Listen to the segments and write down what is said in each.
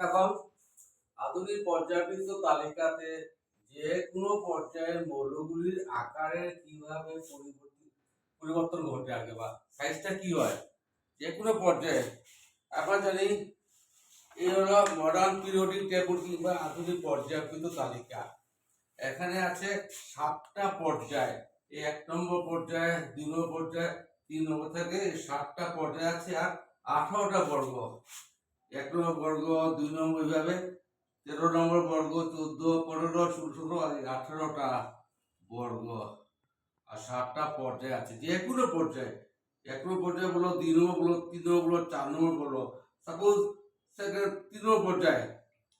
এখন আধুনিক পর্যায়বৃত্ত তালিকাতে যে কোনো পর্যায়ের মৌলগুলির আকারের কীভাবে পরিবর্তন ঘটে আগে বা সাইজটা কি হয়? যে কোনো পর্যায়ে। আমরা জানি এই হলো মডার্ন পিরিয়ডিক টেবিল কিংবা আধুনিক পর্যায়বৃত্ত তালিকা। এখানে আছে সাতটা পর্যায়। এই এক নম্বর পর্যায়ে, দুই নম্বর পর্যায়ে, তিন নম্বর থেকে সাতটা পর্যায়ে আছে আর আঠারোটা বর্গ। এক নম্বর বর্গ, দুই নম্বর এইভাবে তেরো নম্বর বর্গ, চোদ্দ, পনেরো, ষোলো ষোলো এই বর্গ। আর সাতটা পর্যায়ে আছে, যে কোনো পর্যায়ে। এক নম্বর পর্যায়ে বলো, দুই নম্বর বলো, তিন নম্বর বলো, চার নম্বর বলো। সাপোজ সেখানে তিন নম্বর পর্যায়ে।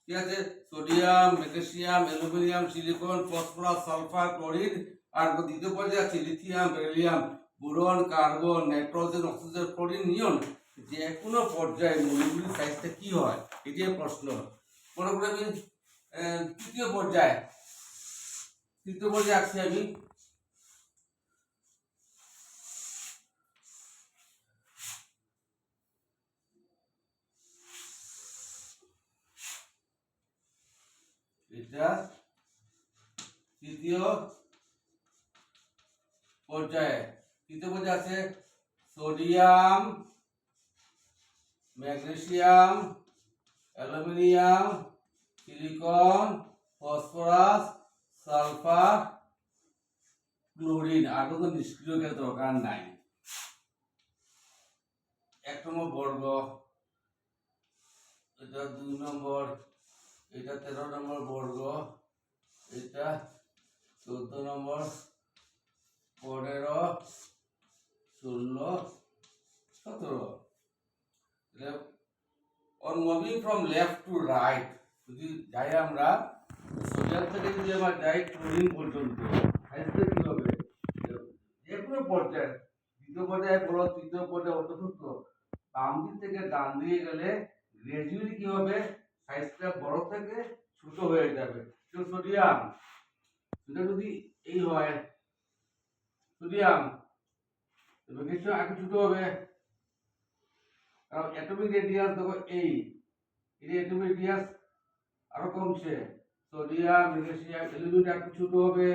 ঠিক আছে? Sodium, magnesium, aluminium, silicon, phosphorus, sulphur, chlorine, আর দ্বিতীয় পর্যায়ে আছে, lithium, beryllium, boron, carbon, nitrogen, oxygen chlorine neon. যে কোনো পর্যায়ে মৌলগুলির সাইজটা কি হয়, এটাই প্রশ্ন। মনে করে আমি তৃতীয় পর্যায়ে তৃতীয় পর্যায়ে আছি আমি। এটা তৃতীয় পর্যায়ে তৃতীয় পর্যায়ে আছে sodium magnesium aluminium, silicon, phosphorus, sulphur, chlorine. আর কোনো নিষ্ক্রিয় গ্যাস দরকার নাই। এক নম্বর বর্গ। এটা দুই নম্বর। এটা তেরো নম্বর বর্গ। এটা চোদ্দ নম্বর। পনেরো, ষোলো, সতেরো। On moving from left to right যদি যাই আমরা সোডিয়াম থেকে যদি আমরা যাই ক্লোরিন পর্যন্ত। সাইজটা কি হবে? যে কোনো পর্যায়ে, দ্বিতীয় পর্যায়ে বলো, তৃতীয় পর্যায়ে অন্তর্ভুক্ত, বাম দিক থেকে ডান দিকে গেলে গ্রাজুয়ালি কি হবে? সাইজটা বড় থেকে ছোট হয়ে যাবে। সোডিয়াম সেটা যদি এই হয় সোডিয়াম কিছু আগে ছোট হবে। কারণ অ্যাটমিক রেডিয়াস দেখো এই এই অ্যাটমিক রেডিয়াস আরও কমছে। সোডিয়াম ম্যাগনেসিয়াম অ্যালুমিনিয়াম একটু ছোট হবে।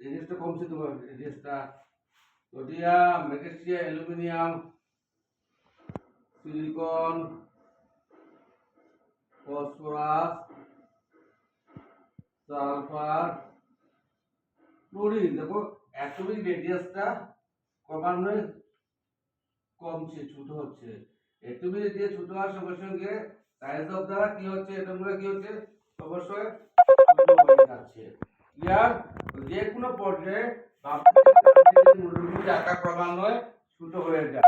রেডিয়াসটা কমছে তোমার রেডিয়াসটা sodium magnesium aluminium silicon phosphorus sulphur chlorine দেখো অ্যাটমিক রেডিয়াসটা ক্রমান্বয়ে কমছে, ছোট হচ্ছে। তুমি যদি ছোট হওয়ার সঙ্গে সঙ্গে সাইজ অফ দ্বারা কি হচ্ছে এটমগুলো কি হচ্ছে? অবশ্যই যাচ্ছে। ক্লিয়ার যে কোনো পর্যায়ে মূলগুলি আকার ক্রমান্বয়ে ছোট হয়ে যায়।